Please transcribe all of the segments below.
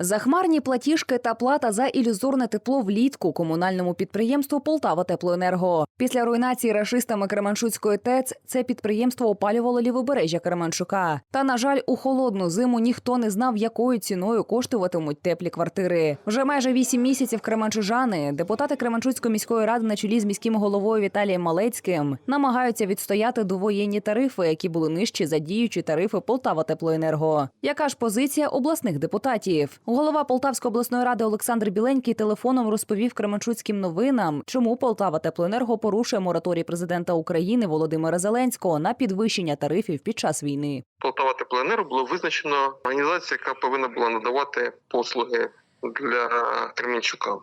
Захмарні платіжки та плата за ілюзорне тепло влітку комунальному підприємству Полтава Теплоенерго. Після руйнації рашистами Кременчуцької ТЕЦ це підприємство опалювало лівобережжя Кременчука. Та на жаль, у холодну зиму ніхто не знав, якою ціною коштуватимуть теплі квартири. Вже майже вісім місяців кременчужани, депутати Кременчуцької міської ради на чолі з міським головою Віталієм Малецьким намагаються відстояти довоєнні тарифи, які були нижчі за діючі тарифи Полтава Теплоенерго. Яка ж позиція обласних депутатів? Голова Полтавської обласної ради Олександр Біленький телефоном розповів Кременчуцьким новинам, чому Полтава Теплоенерго порушує мораторій президента України Володимира Зеленського на підвищення тарифів під час війни. Полтава Теплоенерго було визначено організація, яка повинна була надавати послуги для Кременчука.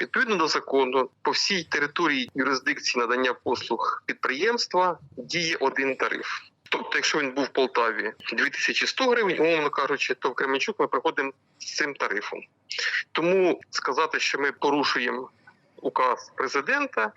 Відповідно до закону, по всій території юрисдикції надання послуг підприємства діє один тариф. Тобто, якщо він був в Полтаві 2100 гривень, умовно кажучи, то в Кременчук ми приходимо з цим тарифом. Тому сказати, що ми порушуємо указ президента,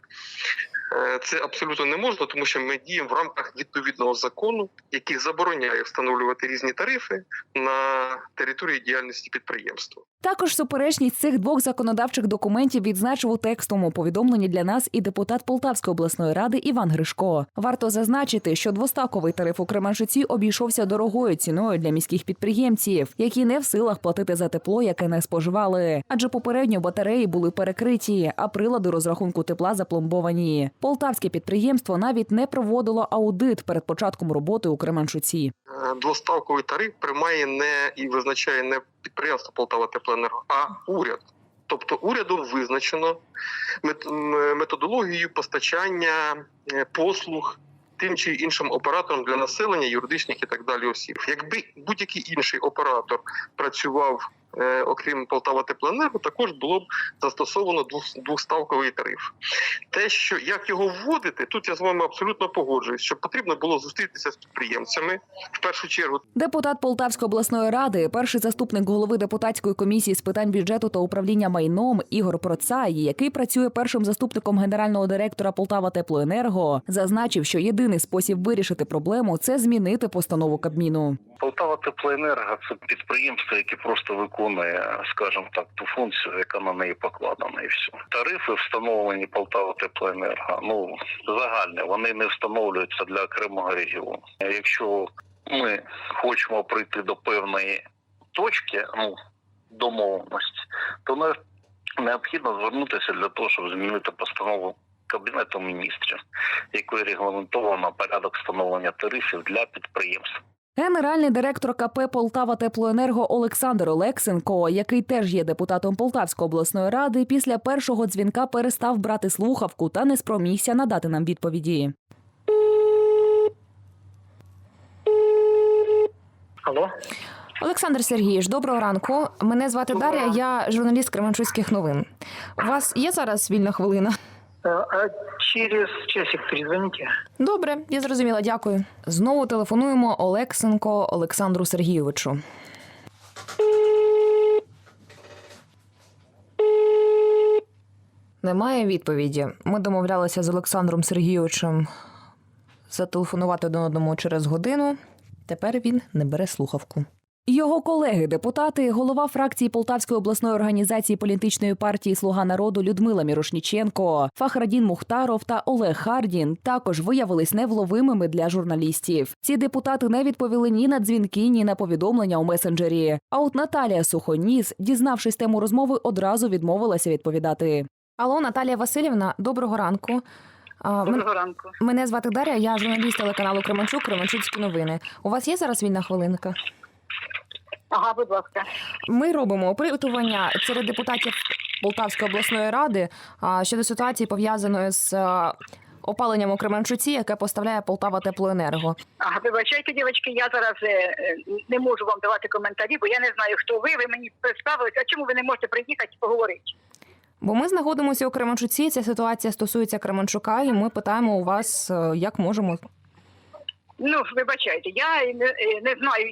це абсолютно не можна, тому що ми діємо в рамках відповідного закону, який забороняє встановлювати різні тарифи на території діяльності підприємства. Також суперечність цих двох законодавчих документів відзначив у текстовому повідомленні для нас і депутат Полтавської обласної ради Іван Гришко. Варто зазначити, що двоставковий тариф у Кременчуці обійшовся дорогою ціною для міських підприємців, які не в силах платити за тепло, яке не споживали. Адже попередньо батареї були перекриті, а прилади розрахунку тепла запломбовані. Полтавське підприємство навіть не проводило аудит перед початком роботи у Кременчуці. Е, Двоставковий тариф приймає не і визначає не підприємство Полтава Теплоенерго, а уряд. Тобто урядом визначено мет- методологію постачання е, послуг тим чи іншим операторам для населення, юридичних і так далі осіб. Якби будь-який інший оператор працював, окрім Полтава Теплоенерго, також було б застосовано двох- двоставковий тариф. Те, що як його вводити, тут я з вами абсолютно погоджуюсь, що потрібно було зустрітися з підприємцями в першу чергу. Депутат Полтавської обласної ради, перший заступник голови депутатської комісії з питань бюджету та управління майном Ігор Процай, який працює першим заступником генерального директора Полтава Теплоенерго, зазначив, що єдиний спосіб вирішити проблему це змінити постанову Кабміну. Полтава Теплоенерго це підприємство, яке просто виконує, скажімо так, ту функцію, яка на неї покладена, і все. Тарифи встановлені Полтава Теплоенерго, ну загальні, вони не встановлюються для окремого регіону. Якщо ми хочемо прийти до певної точки, ну домовленості, то не необхідно звернутися для того, щоб змінити постанову. Кабінету міністрів, якою регламентовано порядок встановлення тарифів для підприємств. Генеральний директор КП Полтава Теплоенерго Олександр Олексенко, який теж є депутатом Полтавської обласної ради, після першого дзвінка перестав брати слухавку та не спромігся надати нам відповіді. Алло, Олександр Сергійович, доброго ранку. Мене звати Дар'я, я журналіст Кременчуцьких новин. У вас є зараз вільна хвилина? Э, а через часик перезвоните. Добре, я зрозуміла, дякую. Знову телефонуємо Олексенко Олександру Сергійовичу. Немає відповіді. Ми домовлялися з Олександром Сергійовичем зателефонувати один одному через годину. Тепер він не бере слухавку. Його колеги-депутати, голова фракції Полтавської обласної організації політичної партії Слуга народу Людмила Мірошніченко, Фахрадін Мухтаров та Олег Хардін також виявились невловимими для журналістів. Ці депутати не відповіли ні на дзвінки, ні на повідомлення у месенджері. А от Наталія Сухоніс, дізнавшись тему розмови, одразу відмовилася відповідати. Алло, Наталія Васильівна, доброго ранку. Доброго ранку. Мене звати Дар'я, я журналіст телеканалу Кременчук, Кременчуцькі новини. У вас є зараз вільна хвилинка? Ага, будь ласка. Ми робимо опитування серед депутатів Полтавської обласної ради щодо ситуації пов'язаної з опаленням у Кременчуці, яке поставляє Полтава Теплоенерго. Ага, вибачайте, дівчатки, я зараз е, е, не можу вам давати коментарі, бо я не знаю, хто ви. Ви мені представились. А чому ви не можете приїхати і поговорити? Бо ми знаходимося у Кременчуці. Ця ситуація стосується Кременчука, і ми питаємо у вас, е, як можемо. Ну, вибачайте, я не, не знаю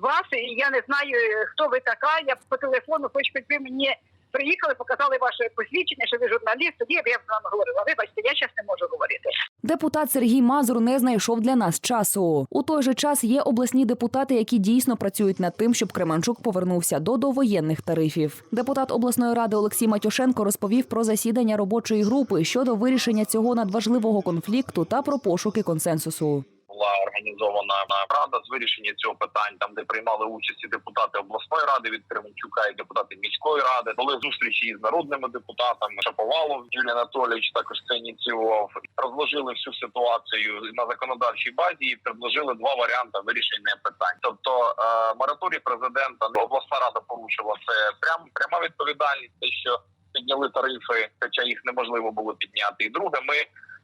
вас, і я не знаю, хто ви така. Я по телефону, хоч би ви мені приїхали, показали ваше посвідчення, що ви журналіст, тоді я б з вами говорила. Вибачте, я зараз не можу говорити. Депутат Сергій Мазур не знайшов для нас часу. У той же час є обласні депутати, які дійсно працюють над тим, щоб Кременчук повернувся до довоєнних тарифів. Депутат обласної ради Олексій Матюшенко розповів про засідання робочої групи щодо вирішення цього надважливого конфлікту та про пошуки консенсусу. Була організована рада з вирішення цього питань, там де приймали участь і депутати обласної ради від Кременчука і депутати міської ради. Були зустрічі із народними депутатами. Шаповалов Юрій Анатолійович також це ініціював. Розложили всю ситуацію на законодавчій базі і предложили два варіанти вирішення питань. Тобто е, мораторій президента обласна рада порушила це прям пряма відповідальність, те, що підняли тарифи, хоча їх неможливо було підняти. І друге, ми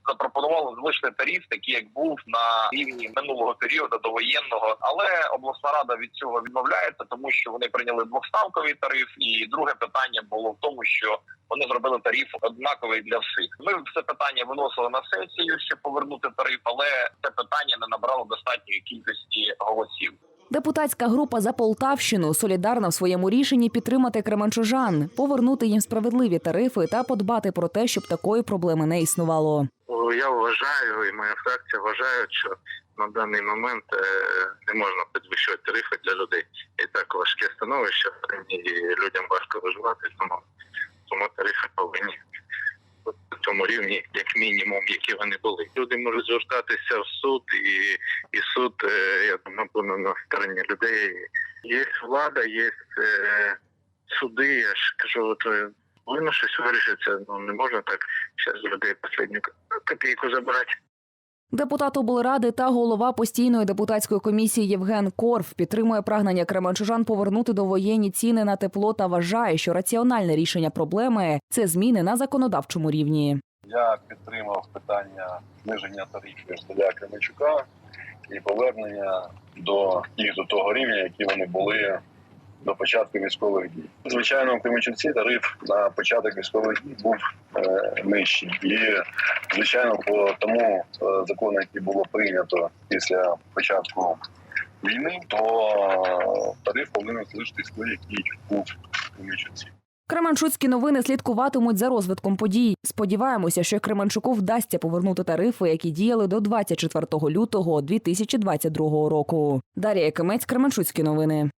запропонували залишити тариф, такий як був на рівні минулого періоду довоєнного, але обласна рада від цього відмовляється, тому що вони прийняли двохставковий тариф. І друге питання було в тому, що вони зробили тариф однаковий для всіх. Ми це питання виносили на сесію, щоб повернути тариф, але це питання не набрало достатньої кількості голосів. Депутатська група за Полтавщину солідарна в своєму рішенні підтримати кременчужан, повернути їм справедливі тарифи та подбати про те, щоб такої проблеми не існувало. Я вважаю, і моя фракція вважає, що на даний момент е, не можна підвищувати тарифи для людей. І так важке становище людям важко виживати, тому, тому тарифи повинні тому рівні, як мінімум, які вони були. Люди можуть звертатися в суд, і, і суд, е, я думаю, буде на стороні людей. Є влада, є е, суди, я ж кажу, от, е, повинно щось вирішиться. Ну не можна так зараз людей останню копійку забирати. Депутат облради та голова постійної депутатської комісії Євген Корф підтримує прагнення кременчужан повернути довоєнні ціни на тепло та вважає, що раціональне рішення проблеми це зміни на законодавчому рівні. Я підтримав питання зниження тарифів для Кременчука і повернення до їх до того рівня, які вони були до початку військових дій. Звичайно, в Кременчуці тариф на початок військових дій був е, нижчий. І звичайно, по тому е, закону, який було прийнято після початку війни, то е, тариф повинен залишитись той, який був в Кременчуці. Кременчуцькі новини слідкуватимуть за розвитком подій. Сподіваємося, що Кременчуку вдасться повернути тарифи, які діяли до 24 лютого 2022 року. Дар'я Якимець, Кременчуцькі новини.